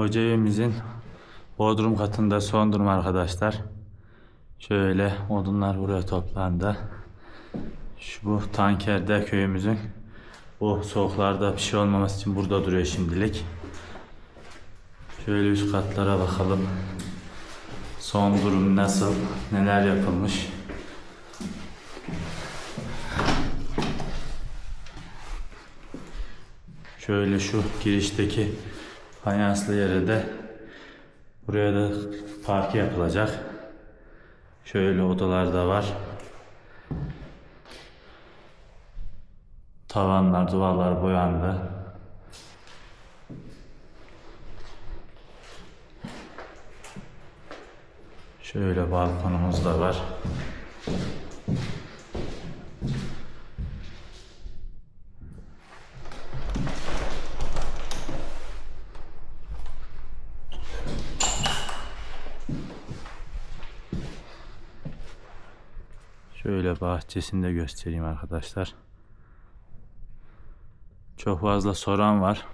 Hoca evimizin bodrum katında son durum arkadaşlar. Şöyle odunlar buraya toplandı. Şu bu tankerde köyümüzün bu soğuklarda bir şey olmaması için burada duruyor şimdilik. Şöyle üst katlara bakalım. Son durum nasıl? Neler yapılmış? Şöyle şu girişteki fayanslı yere de buraya da parke yapılacak. Şöyle odalar da var. Tavanlar, duvarlar boyandı. Şöyle balkonumuz da var. Şöyle bahçesini de göstereyim arkadaşlar. Çok fazla soran var.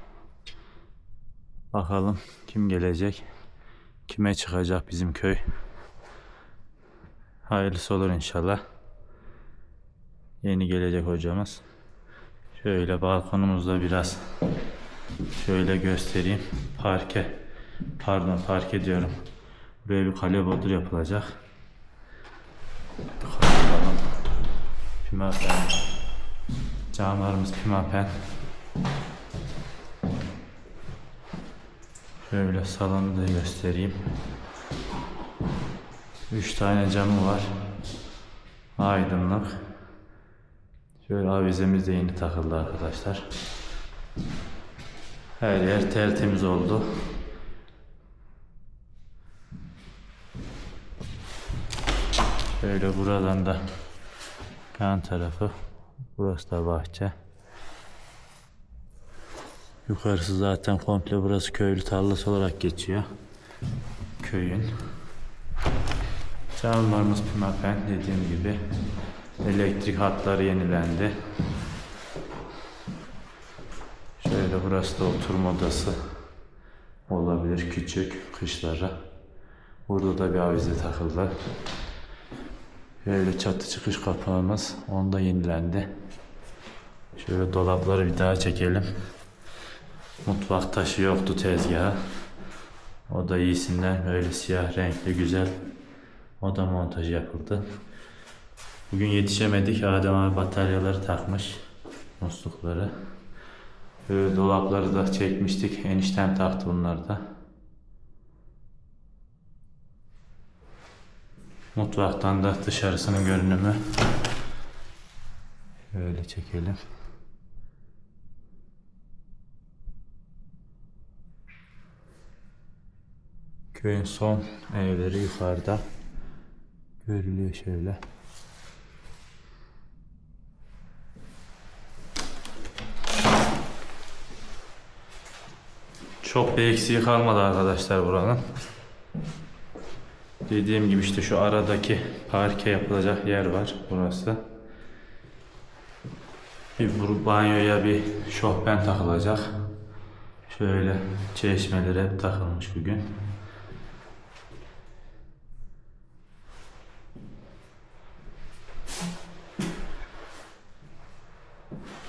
Bakalım kim gelecek? Kime çıkacak bizim köy? Hayırlısı olur inşallah. Yeni gelecek hocamız. Şöyle balkonumuzda biraz şöyle göstereyim. Parke. Pardon parke diyorum. Buraya bir kale bodur yapılacak. Bakalım. Pimapen. Camlarımız pimapen. Şöyle salonu da göstereyim. Üç tane camı var. Aydınlık. Şöyle avizemiz de yeni takıldı arkadaşlar. Her yer tertemiz oldu. Şöyle buradan da yan tarafı. Burası da bahçe. Yukarısı zaten komple burası köylü tarlası olarak geçiyor. Köyün. Camlarımız pimapen dediğim gibi. Elektrik hatları yenilendi. Şöyle burası da oturma odası olabilir küçük kışlara. Burada da bir avize takıldı. Şöyle çatı çıkış kapağımız onda yenilendi. Şöyle dolapları bir daha çekelim. Mutfak taşı yoktu tezgaha. O da iyisinden böyle siyah renkli güzel oda montajı yapıldı. Bugün yetişemedik. Adem abi bataryaları takmış. Muslukları. Böyle dolapları da çekmiştik. Eniştem taktı bunları da. Mutfaktan da dışarısının görünümü. Şöyle çekelim. Köyün son evleri yukarıda. Görülüyor şöyle. Çok bir eksiği kalmadı arkadaşlar buranın. Dediğim gibi işte şu aradaki parke yapılacak yer var burası. Bir bu banyoya bir şofben takılacak. Şöyle çeşmeler hep takılmış bugün.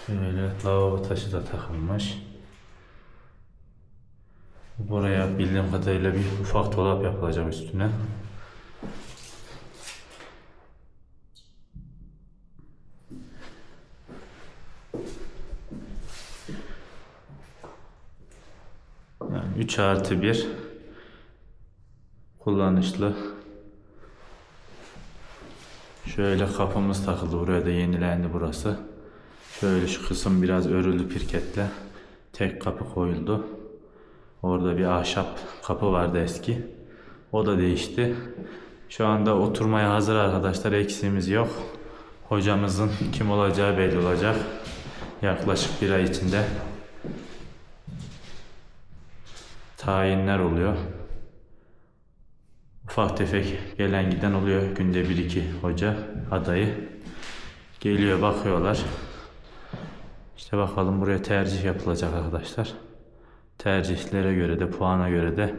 Şöyle lavabo taşı da takılmış. Buraya bildiğim kadarıyla bir ufak dolap yapılacak üstüne. Yani 3 artı 1 kullanışlı. Şöyle kapımız takıldı. Buraya da yenilendi burası. Şöyle şu kısım biraz örüldü pirketle. Tek kapı koyuldu. Orada bir ahşap kapı vardı eski. O da değişti. Şu anda oturmaya hazır arkadaşlar. Eksiğimiz yok. Hocamızın kim olacağı belli olacak. Yaklaşık bir ay içinde tayinler oluyor. Ufak tefek gelen giden oluyor. Günde bir iki hoca adayı geliyor bakıyorlar. İşte bakalım buraya tercih yapılacak arkadaşlar. tercihlere göre de puana göre de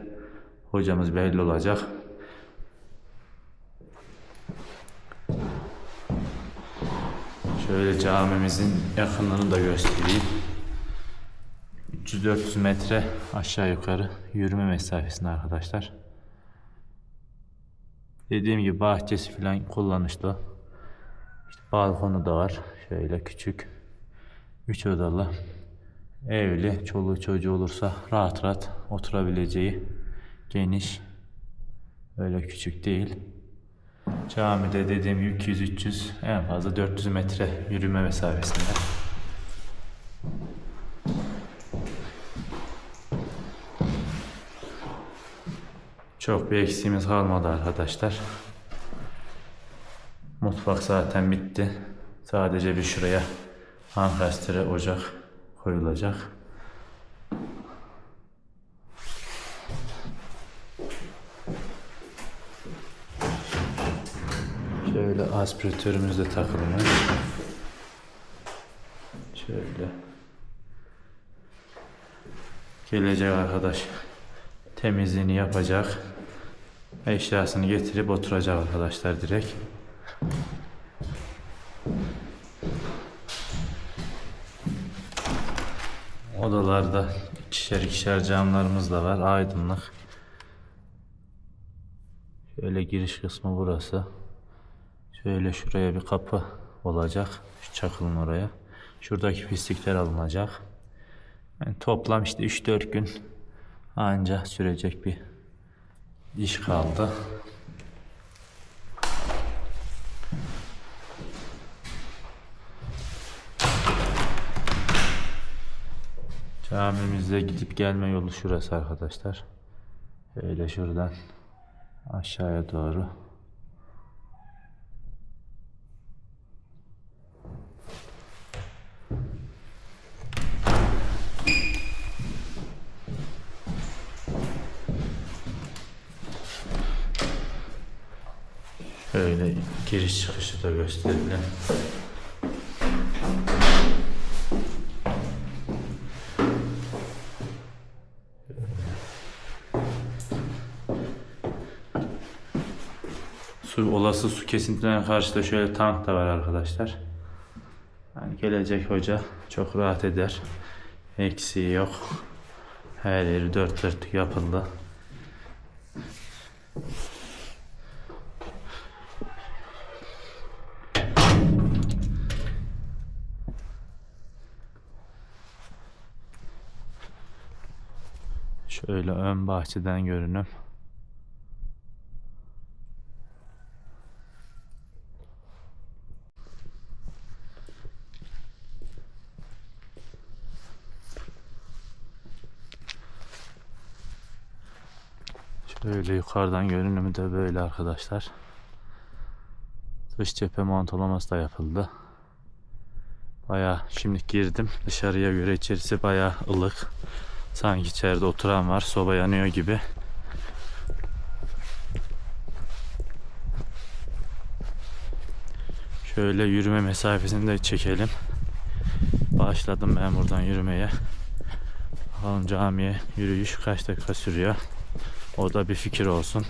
hocamız belli olacak. Şöyle camimizin yakınlığını da göstereyim. 300-400 metre aşağı yukarı yürüme mesafesinde arkadaşlar. Dediğim gibi bahçesi falan kullanışlı. İşte balkonu da var. Şöyle küçük. 3 odalı. Evli. Çoluğu çocuğu olursa rahat rahat oturabileceği geniş. Öyle küçük değil. Camide dediğim gibi 200-300 en fazla 400 metre yürüme mesafesinde. Çok bir eksiğimiz kalmadı arkadaşlar. Mutfak zaten bitti. Sadece bir şuraya ankastre ocak koyulacak. Şöyle aspiratörümüz de takılmış. Şöyle. Gelecek arkadaş temizliğini yapacak. Eşyasını getirip oturacak arkadaşlar direkt. Odalarda ikişer ikişer camlarımız da var. Aydınlık. Şöyle giriş kısmı burası. Şöyle şuraya bir kapı olacak. Şu çakılın oraya. Şuradaki pislikler alınacak. Yani toplam işte 3-4 gün anca sürecek bir iş kaldı. Camimizde gidip gelme yolu şurası arkadaşlar. Öyle şuradan aşağıya doğru. Şöyle giriş çıkışı da gösterelim. Su, olası su kesintilerine karşı da şöyle tank da var arkadaşlar. Yani gelecek hoca çok rahat eder. Eksiği yok. Her yeri dört dörtlük yapıldı. Şöyle ön bahçeden görünüm. Şöyle yukarıdan görünümü de böyle arkadaşlar. Dış cephe montalaması da yapıldı. Baya şimdi girdim. Dışarıya göre içerisi baya ılık. Sanki içeride oturan var. Soba yanıyor gibi. Şöyle yürüme mesafesini de çekelim. Başladım ben buradan yürümeye. Bakalım camiye yürüyüş kaç dakika sürüyor. O da bir fikir olsun.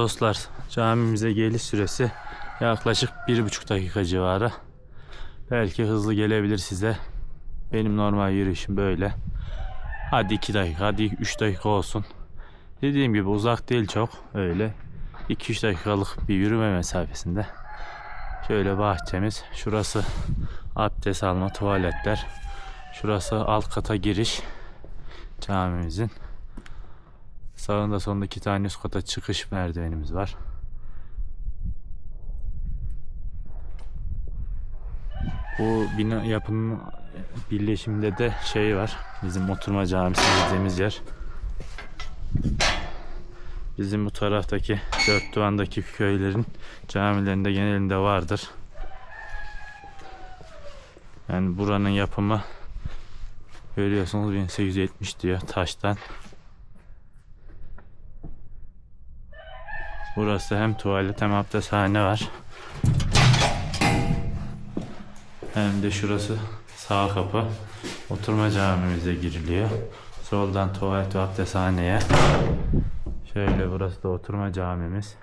Dostlar camimize geliş süresi yaklaşık bir buçuk dakika civarı. Belki hızlı gelebilir size. Benim normal yürüyüşüm böyle. Hadi 2 dakika, hadi 3 dakika olsun. Dediğim gibi uzak değil çok. Öyle 2-3 dakikalık bir yürüme mesafesinde. Şöyle bahçemiz. Şurası abdest alma, tuvaletler. Şurası alt kata giriş camimizin. Sağında solunda iki tane üst kata çıkış merdivenimiz var. Bu bina yapının birleşiminde de şey var. Bizim oturma camisi dediğimiz yer. Bizim bu taraftaki dört duvandaki köylerin camilerinde genelinde vardır. Yani buranın yapımı görüyorsunuz 1870 diyor taştan. Burası hem tuvalet hem abdesthane var. Hem de şurası sağ kapı. Oturma camimize giriliyor. Soldan tuvalet ve abdesthaneye. Şöyle burası da oturma camimiz.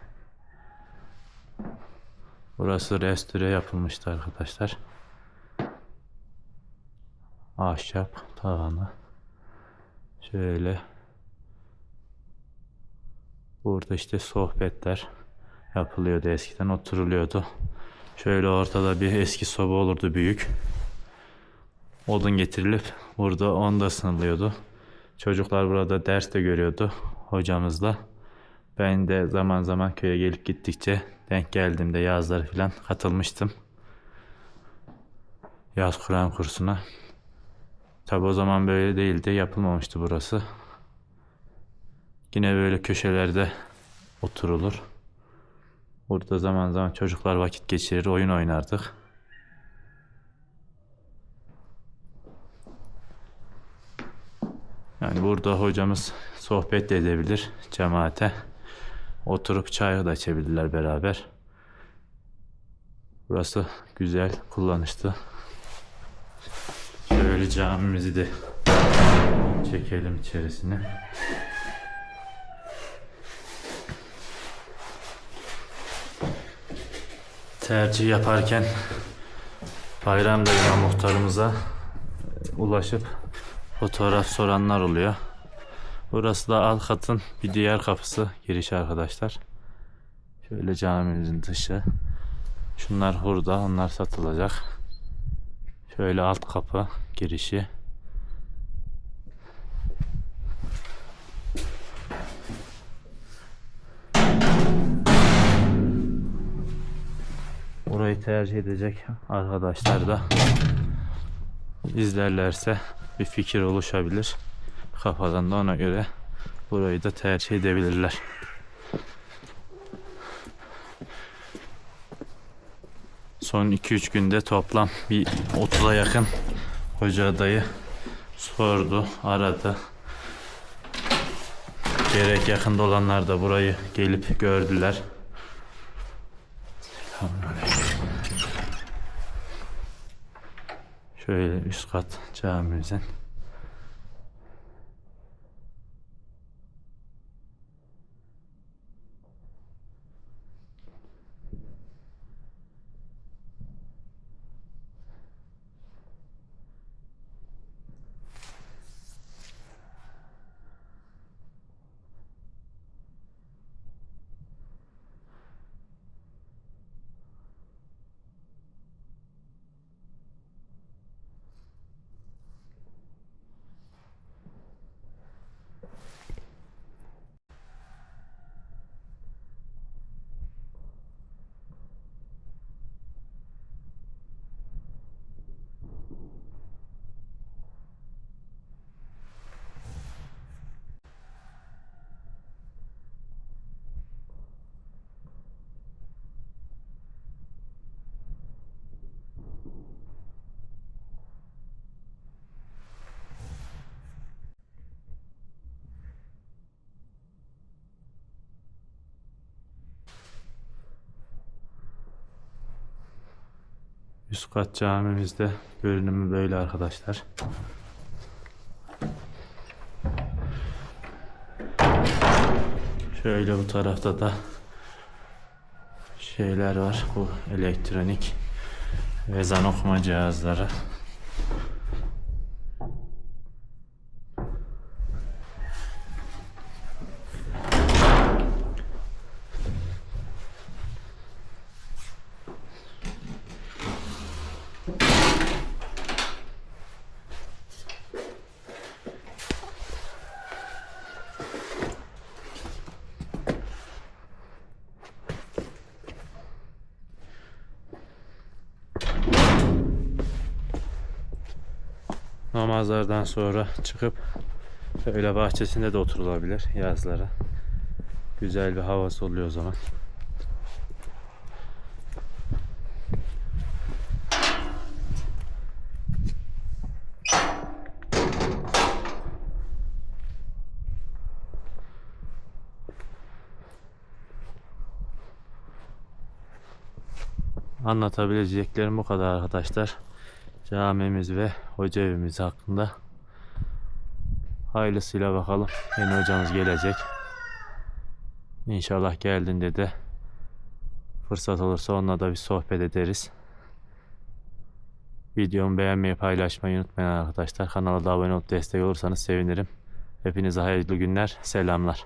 Burası restore yapılmıştı arkadaşlar. Ahşap tavanı. Şöyle. Burada işte sohbetler yapılıyordu eskiden oturuluyordu. Şöyle ortada bir eski soba olurdu büyük. Odun getirilip burada onda ısınılıyordu. Çocuklar burada ders de görüyordu hocamızla. Ben de zaman zaman köye gelip gittikçe denk geldiğimde yazları falan katılmıştım. Yaz Kur'an kursuna. Tabi o zaman böyle değildi, yapılmamıştı burası. Yine böyle köşelerde oturulur. Burada zaman zaman çocuklar vakit geçirir, oyun oynardık. Yani burada hocamız sohbet de edebilir cemaate. Oturup çay da içebilirler beraber. Burası güzel, kullanışlı. Şöyle camimizi de çekelim içerisine. Tercih yaparken Bayram Bey'le muhtarımıza ulaşıp fotoğraf soranlar oluyor. Burası da alt bir diğer kapısı giriş arkadaşlar. Şöyle camimizin dışı. Şunlar hurda, onlar satılacak. Şöyle alt kapı girişi. Tercih edecek arkadaşlar da izlerlerse bir fikir oluşabilir. Kafadan da ona göre burayı da tercih edebilirler. Son 2-3 günde toplam bir 30'a yakın hoca adayı sordu, aradı. Gerek yakında olanlar da burayı gelip gördüler. Şöyle üst kat camimizin. Üst kat camimizde görünümü böyle arkadaşlar. Şöyle bu tarafta da şeyler var. Bu elektronik ezan okuma cihazları. Namazlardan sonra çıkıp öyle bahçesinde de oturulabilir yazlara. Güzel bir havası oluyor o zaman. Anlatabileceklerim bu kadar arkadaşlar. Camimiz ve hoca evimiz hakkında. Hayırlısıyla bakalım. Yeni hocamız gelecek. İnşallah geldiğinde de fırsat olursa onunla da bir sohbet ederiz. Videomu beğenmeyi, paylaşmayı unutmayın arkadaşlar. Kanala da abone olup destek olursanız sevinirim. Hepinize hayırlı günler. Selamlar.